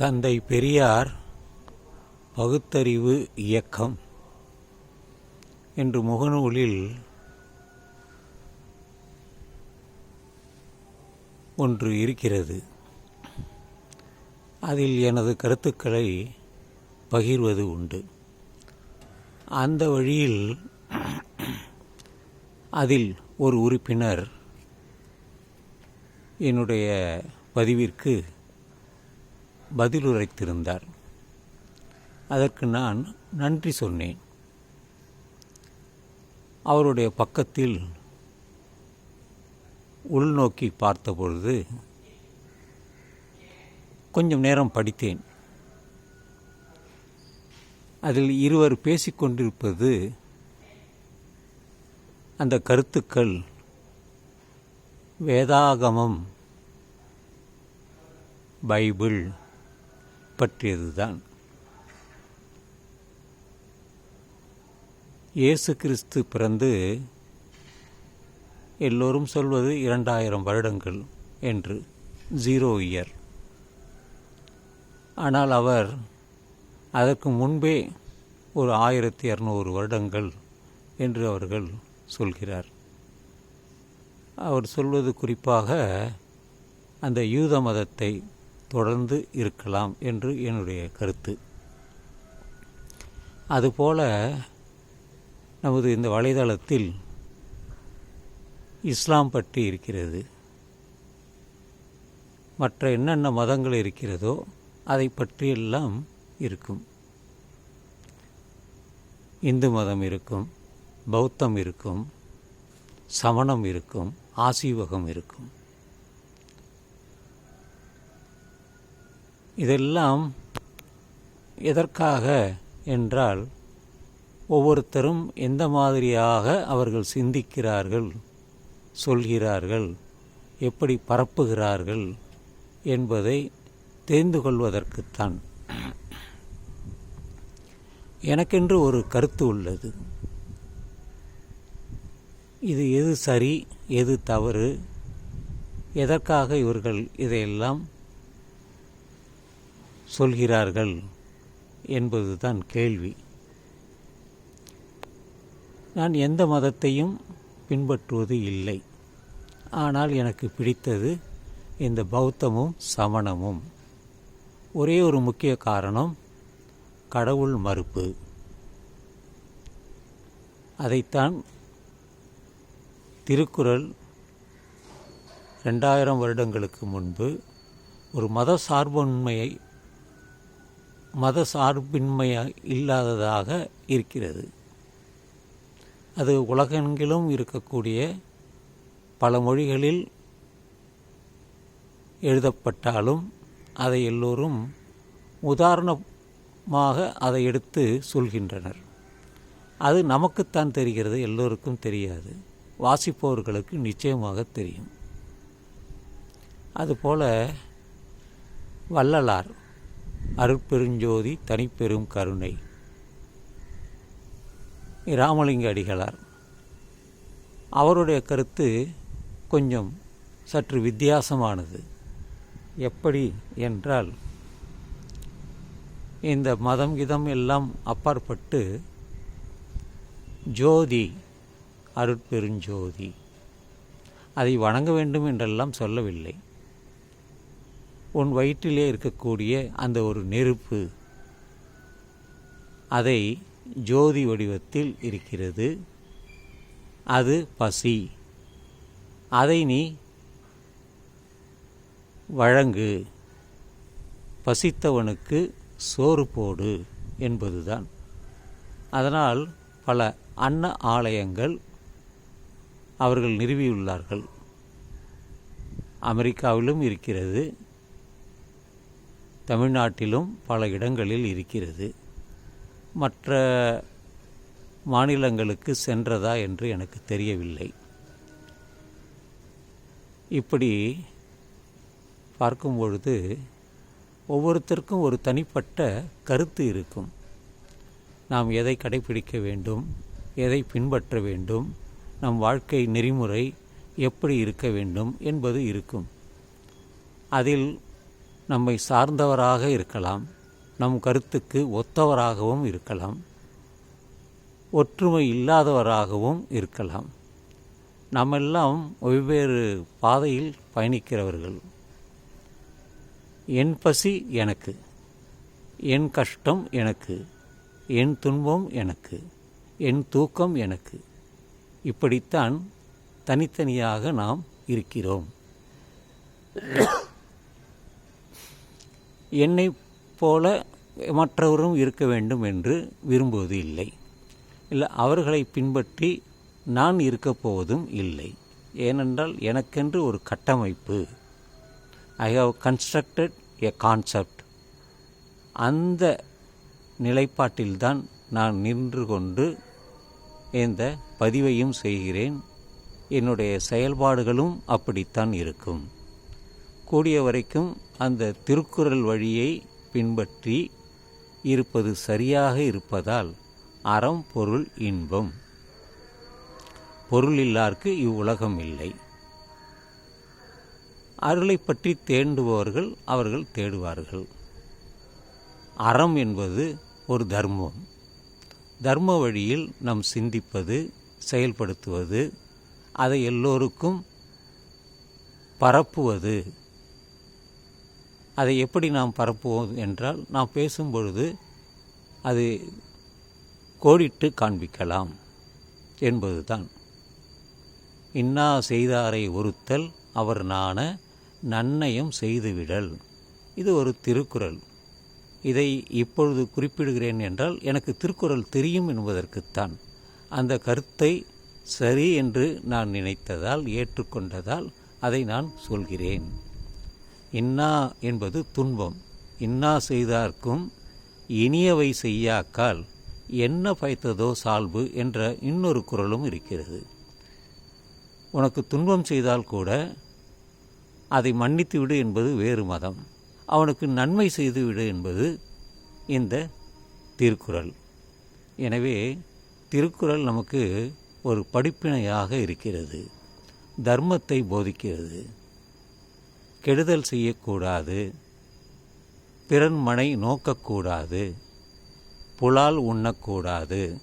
தந்தை பெரியார் பகுத்தறிவு இயக்கம் என்று முகநூலில் ஒன்று இருக்கிறது. அதில் எனது கருத்துக்களை பகிர்வது உண்டு. அந்த வழியில் அதில் ஒரு உறுப்பினர் என்னுடைய பதிவிற்கு பதிலுரைத்திருந்தார். அதற்கு நான் நன்றி சொன்னேன். அவருடைய பக்கத்தில் உள்நோக்கி பார்த்தபொழுது கொஞ்சம் நேரம் படித்தேன். அதில் இருவர் பேசிக்கொண்டிருப்பது அந்த கருத்துக்கள் வேதாகமம் பைபிள் பற்றியதுதான் இயேசு கிறிஸ்து பிறந்து எல்லோரும் சொல்வது இரண்டாயிரம் வருடங்கள் என்று ஜீரோ இயர். ஆனால் அவர் அதற்கு முன்பே ஒரு ஆயிரத்தி இரநூறு வருடங்கள் என்று அவர்கள் சொல்கிறார். அவர் சொல்வது குறிப்பாக அந்த யூத மதத்தை தொடர்ந்து இருக்கலாம் என்று என்னுடைய கருத்து. அதுபோல நமது இந்த வலைதளத்தில் இஸ்லாம் பற்றி இருக்கிறது. மற்ற என்னென்ன மதங்கள் இருக்கிறதோ அதை பற்றியெல்லாம் இருக்கும். இந்து மதம் இருக்கும் பௌத்தம் இருக்கும் சமணம் இருக்கும் ஆசீவகம் இருக்கும். இதெல்லாம் எதற்காக என்றால் ஒவ்வொருத்தரும் எந்த மாதிரியாக அவர்கள் சிந்திக்கிறார்கள் சொல்கிறார்கள் எப்படி பரப்புகிறார்கள் என்பதை தெரிந்து கொள்வதற்குத்தான். எனக்கென்று ஒரு கருத்து உள்ளது. இது எது சரி எது தவறு எதற்காக இவர்கள் இதையெல்லாம் சொல்கிறார்கள் என்பதுதான் கேள்வி. நான் எந்த மதத்தையும் பின்பற்றுவது இல்லை. ஆனால் எனக்கு பிடித்தது இந்த பௌத்தமும் சமணமும். ஒரே ஒரு முக்கிய காரணம் கடவுள் மறுப்பு. அதைத்தான் திருக்குறள் ரெண்டாயிரம் வருடங்களுக்கு முன்பு ஒரு மத சார்புண்மையை மத சார்பின்மையாக இல்லாததாக இருக்கிறது. அது உலகெங்கிலும் இருக்கக்கூடிய பல மொழிகளில் எழுதப்பட்டாலும் அதை எல்லோரும் உதாரணமாக அதை எடுத்து சொல்கின்றனர். அது நமக்குத்தான் தெரிகிறது எல்லோருக்கும் தெரியாது. வாசிப்பவர்களுக்கு நிச்சயமாக தெரியும். அதுபோல வள்ளலார் அருட்பெருஞ்சோதி தனிப்பெரும் கருணை. ராமலிங்க அடிகளார். அவருடைய கருத்து கொஞ்சம் சற்று வித்தியாசமானது. எப்படி என்றால் இந்த மதம் கிதம் எல்லாம் அப்பாற்பட்டு ஜோதி அருட்பெருஞ்சோதி. அதை வணங்க வேண்டும் என்றெல்லாம் சொல்லவில்லை. உன் வயிற்றிலே இருக்கக்கூடிய அந்த ஒரு நெருப்பு அதை ஜோதி வடிவத்தில் இருக்கிறது. அது பசி. அதை நீ வழங்கு. பசித்தவனுக்கு சோறு போடு என்பதுதான். அதனால் பல அன்ன ஆலயங்கள் அவர்கள் நிறுவியுள்ளார்கள். அமெரிக்காவிலும் இருக்கிறது. தமிழ்நாட்டிலும் பல இடங்களில் இருக்கிறது. மற்ற மாநிலங்களுக்கு சென்றதா என்று எனக்கு தெரியவில்லை. இப்படி பார்க்கும் பொழுது ஒவ்வொருத்தருக்கும் ஒரு தனிப்பட்ட கருத்து இருக்கும். நாம் எதை கடைபிடிக்க வேண்டும் எதை பின்பற்ற வேண்டும் நம் வாழ்க்கை நெறிமுறை எப்படி இருக்க வேண்டும் என்பது இருக்கும். அதில் நம்மை சார்ந்தவராக இருக்கலாம். நம் கருத்துக்கு ஒத்தவராகவும் இருக்கலாம். ஒற்றுமை இல்லாதவராகவும் இருக்கலாம். நம்மெல்லாம் வெவ்வேறு பாதையில் பயணிக்கிறவர்கள். என் பசி எனக்கு. என் கஷ்டம் எனக்கு. என் துன்பம் எனக்கு. என் தூக்கம் எனக்கு. இப்படித்தான் தனித்தனியாக நாம் இருக்கிறோம். என்னை போல மற்றவரும் இருக்க வேண்டும் என்று விரும்புவது இல்லை. இல்லை அவர்களை பின்பற்றி நான் இருக்கப் போவதும் இல்லை. ஏனென்றால் எனக்கென்று ஒரு கட்டமைப்பு. I have constructed a concept அந்த நிலைப்பாட்டில்தான் நான் நின்று கொண்டு இந்த பதிவையும் செய்கிறேன். என்னுடைய செயல்பாடுகளும் அப்படித்தான் இருக்கும். கூடிய வரைக்கும் அந்த திருக்குறள் வழியை பின்பற்றி இருப்பது சரியாக இருப்பதால் அறம் பொருள் இன்பம். பொருள் இல்லார்க்கு இவ்வுலகம் இல்லை. அருளை பற்றி தேண்டுபவர்கள் அவர்கள் தேடுவார்கள். அறம் என்பது ஒரு தர்மம். தர்ம வழியில் நாம் சிந்திப்பது செயல்படுத்துவது அதை எல்லோருக்கும் பரப்புவது அதை எப்படி நாம் பரப்புவோம் என்றால் நாம் பேசும் பொழுது அது கோடிட்டு காண்பிக்கலாம் என்பதுதான். இன்னா செய்தாரை ஒருத்தல் அவர் நாண நன்னயம் செய்துவிடல். இது ஒரு திருக்குறள். இதை இப்பொழுது குறிப்பிடுகிறேன் என்றால் எனக்கு திருக்குறள் தெரியும் என்பதற்குத்தான். அந்த கருத்தை சரி என்று நான் நினைத்ததால் ஏற்றுக்கொண்டதால் அதை நான் சொல்கிறேன். இன்னா என்பது துன்பம். இன்னா செய்தார்க்கும் இனியவை செய்யாக்கால் என்ன பயத்ததோ சால்பு என்ற இன்னொரு குறளும் இருக்கிறது. உனக்கு துன்பம் செய்தால் கூட அதை மன்னித்து விடு என்பது வேறு மதம். அவனுக்கு நன்மை செய்து விடு என்பது இந்த திருக்குறள். எனவே திருக்குறள் நமக்கு ஒரு படிப்பினையாக இருக்கிறது. தர்மத்தை போதிக்கிறது. கெடுதல் செய்யக்கூடாது. பிறன் மனை நோக்கக்கூடாது. புலால் உண்ணக்கூடாது.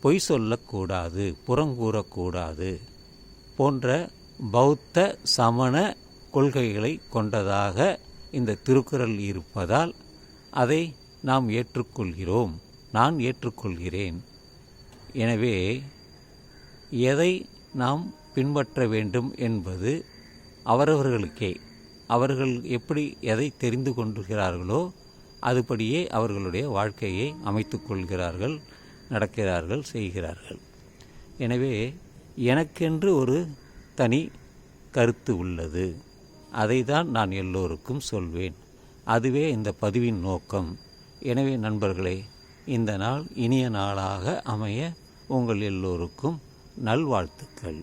பொய் சொல்லக்கூடாது. புறங்கூறக்கூடாது போன்ற பௌத்த சமண கொள்கைகளை கொண்டதாக இந்த திருக்குறள் இருப்பதால் அதை நாம் ஏற்றுக்கொள்கிறோம். நான் ஏற்றுக்கொள்கிறேன். எனவே எதை நாம் பின்பற்ற வேண்டும் என்பது அவரவர்களுக்கே அவர்கள் எப்படி எதை தெரிந்து கொண்டுகிறார்களோ அதுபடியே அவர்களுடைய வாழ்க்கையை அமைத்து கொள்கிறார்கள் நடக்கிறார்கள் செய்கிறார்கள். எனவே எனக்கென்று ஒரு தனி கருத்து உள்ளது. அதை தான் நான் எல்லோருக்கும் சொல்வேன். அதுவே இந்த பதிவின் நோக்கம். எனவே நண்பர்களே இந்த நாள் இனிய நாளாக அமைய உங்கள் எல்லோருக்கும் நல்வாழ்த்துக்கள்.